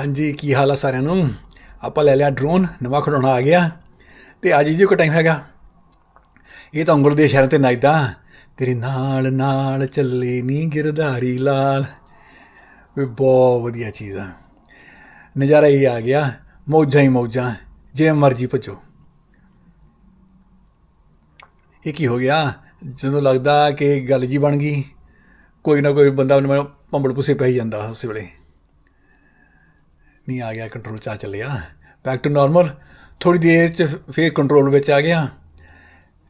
ਹਾਂਜੀ, ਕੀ ਹਾਲ ਆ ਸਾਰਿਆਂ ਨੂੰ? ਆਪਾਂ ਲੈ ਲਿਆ ਡਰੋਨ ਨਵਾਂ ਖਿਡੌਣਾ ਆ ਗਿਆ। ਤੇ ਅੱਜ ਜੀ ਕੋ ਟਾਈਮ ਹੈਗਾ। ਇਹ ਤਾਂ ਉਂਗਲ ਦੇ ਇਸ਼ਾਰੇ ਤੇ ਨੱਚਦਾ ਤੇਰੇ ਨਾਲ ਨਾਲ ਚੱਲੇ ਨੀ ਗਿਰਧਾਰੀ ਲਾਲ। ਵੀ, ਬਹੁਤ ਵਧੀਆ ਚੀਜ਼ ਆ। ਨਜ਼ਾਰਾ ਹੀ ਆ ਗਿਆ। ਮੌਜਾਂ ਹੀ ਮੌਜਾਂ। ਜੇ ਮਰਜ਼ੀ ਭਜੋ। ਇਹ ਕੀ ਹੋ ਗਿਆ? ਜਦੋਂ ਲੱਗਦਾ ਕਿ ਗੱਲ ਜੀ ਬਣ ਗਈ, ਕੋਈ ਨਾ ਕੋਈ ਬੰਦਾ ਮੈਨੂੰ ਭੰਬੜ ਪੁੱਸੇ ਪੈ ਹੀ ਜਾਂਦਾ ਉਸ ਵੇਲੇ। ਨਹੀਂ ਆ ਗਿਆ ਕੰਟਰੋਲ ਚ ਆ ਚੱਲਿਆ। ਬੈਕ ਟੂ ਨਾਰਮਲ ਥੋੜੀ ਦੇਰ ਚ ਫੇਰ ਕੰਟਰੋਲ ਵਿੱਚ ਆ ਗਿਆ।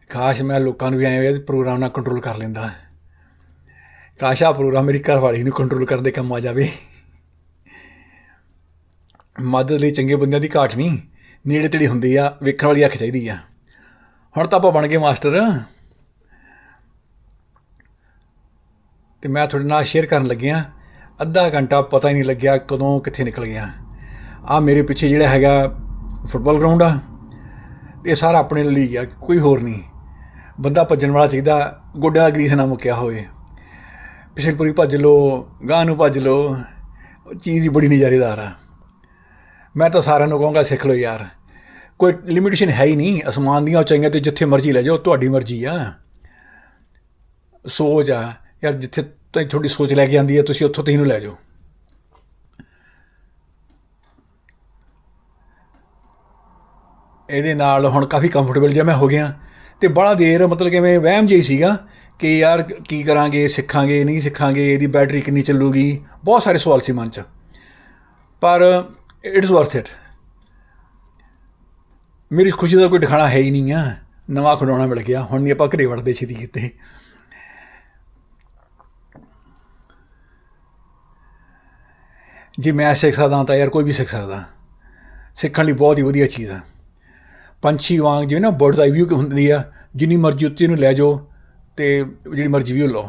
ਕਾਸ਼ ਮੈਂ ਲੋਕਾਂ ਨੂੰ ਵੀ ਐਵੇਂ ਪ੍ਰੋਗਰਾਮ ਨਾਲ ਕੰਟਰੋਲ ਕਰ ਲੈਂਦਾ। ਕਾਸ਼ ਆ ਪ੍ਰੋਗਰਾਮ ਮੇਰੀ ਘਰ ਵਾਲੀ ਨੂੰ ਕੰਟਰੋਲ ਕਰਨ ਦੇ ਕੰਮ ਆ ਜਾਵੇ। ਮਦਦ ਲਈ ਚੰਗੇ ਬੰਦਿਆਂ ਦੀ ਘਾਟ ਨਹੀਂ, ਨੇੜੇ ਤੇੜੀ ਹੁੰਦੀ ਆ, ਵੇਖਣ ਵਾਲੀ ਅੱਖ ਚਾਹੀਦੀ ਆ। ਹੁਣ ਤਾਂ ਆਪਾਂ ਬਣ ਗਏ ਮਾਸਟਰ। ਤੇ ਮੈਂ ਤੁਹਾਡੇ ਨਾਲ ਸ਼ੇਅਰ ਕਰਨ ਲੱਗਿਆ, ਅੱਧਾ ਘੰਟਾ ਪਤਾ ਹੀ ਨਹੀਂ ਲੱਗਿਆ ਕਦੋਂ ਕਿੱਥੇ ਨਿਕਲ ਗਿਆ। ਆ ਮੇਰੇ ਪਿੱਛੇ ਜਿਹੜਾ ਹੈਗਾ ਫੁੱਟਬਾਲ ਗਰਾਊਂਡ ਆ, ਇਹ ਸਾਰਾ ਆਪਣੇ ਲਈ ਆ, ਕੋਈ ਹੋਰ ਨਹੀਂ। ਬੰਦਾ ਭੱਜਣ ਵਾਲਾ ਚਾਹੀਦਾ, ਗੋਡਿਆਂ ਦਾ ਗਰੀਸ ਨਾ ਮੁੱਕਿਆ ਹੋਵੇ। ਪਿਛਲੇ ਪੂਰੀ ਭੱਜ ਲੋ ਗਾਂ ਨੂੰ ਭੱਜ ਲੋ ਚੀਜ਼ ਹੀ ਬੜੀ ਨਜ਼ਾਰੇਦਾਰ ਆ। ਮੈਂ ਤਾਂ ਸਾਰਿਆਂ ਨੂੰ ਕਹਾਂਗਾ, ਸਿੱਖ ਲਓ ਯਾਰ। ਕੋਈ ਲਿਮਿਟੇਸ਼ਨ ਹੈ ਹੀ ਨਹੀਂ, ਅਸਮਾਨ ਦੀਆਂ ਉਚਾਈਆਂ ਤੇ ਜਿੱਥੇ ਮਰਜ਼ੀ ਲੈ ਜਾਓ ਤੁਹਾਡੀ ਮਰਜ਼ੀ ਆ। ਸੋਚ ਆ, ਯਾਰ ਜਿੱਥੇ ਤਾਈਂ ਤੁਹਾਡੀ ਸੋਚ ਲੈ ਕੇ ਆਂਦੀ ਹੈ ਤੁਸੀਂ ਉੱਥੋਂ ਤੈਨੂੰ ਲੈ ਜਾਓ। ਇਹਦੇ ਨਾਲ ਹੁਣ ਕਾਫੀ ਕੰਫਰਟੇਬਲ ਜਿਹਾ ਮੈਂ ਹੋ ਗਿਆ। ਤੇ ਬੜਾ ਦੇਰ ਮਤਲਬ ਕਿਵੇਂ ਮੈਂ ਵਹਿਮ ਜਿਹੀ ਸੀਗਾ ਕਿ ਯਾਰ ਕੀ ਕਰਾਂਗੇ, ਸਿੱਖਾਂਗੇ, ਨਹੀਂ ਸਿੱਖਾਂਗੇ, ਇਹਦੀ ਬੈਟਰੀ ਕਿੰਨੀ ਚੱਲੂਗੀ। ਬਹੁਤ ਸਾਰੇ ਸਵਾਲ ਸੀ ਮਨ 'ਚ। ਪਰ ਇਟਸ ਵਰਥ ਇਟ ਮੇਰੀ ਖੁਸ਼ੀ ਦਾ ਕੋਈ ਟਿਕਾਣਾ ਹੈ ਹੀ ਨਹੀਂ ਆ। ਨਵਾਂ ਖਿਡੌਣਾ ਮਿਲ ਗਿਆ। ਹੁਣ ਨਹੀਂ ਆਪਾਂ ਘਰੇ ਵੜਦੇ ਛੇਤੀ ਕਿਤੇ। ਜੇ ਮੈਂ ਸਿੱਖ ਸਕਦਾ ਤਾਂ ਯਾਰ ਕੋਈ ਵੀ ਸਿੱਖ ਸਕਦਾ। ਸਿੱਖਣ ਲਈ ਬਹੁਤ ਹੀ ਵਧੀਆ ਚੀਜ਼ ਆ। ਪੰਛੀ ਵਾਂਗ ਜਿਵੇਂ ਨਾ ਬਰਡਸ ਆਈ ਵਿਊ ਹੁੰਦੀ ਆ, ਜਿੰਨੀ ਮਰਜ਼ੀ ਉੱਤੇ ਨੂੰ ਲੈ ਜਾਓ ਤੇ ਜਿਹੜੀ ਮਰਜ਼ੀ ਵਿਊ ਲਓ।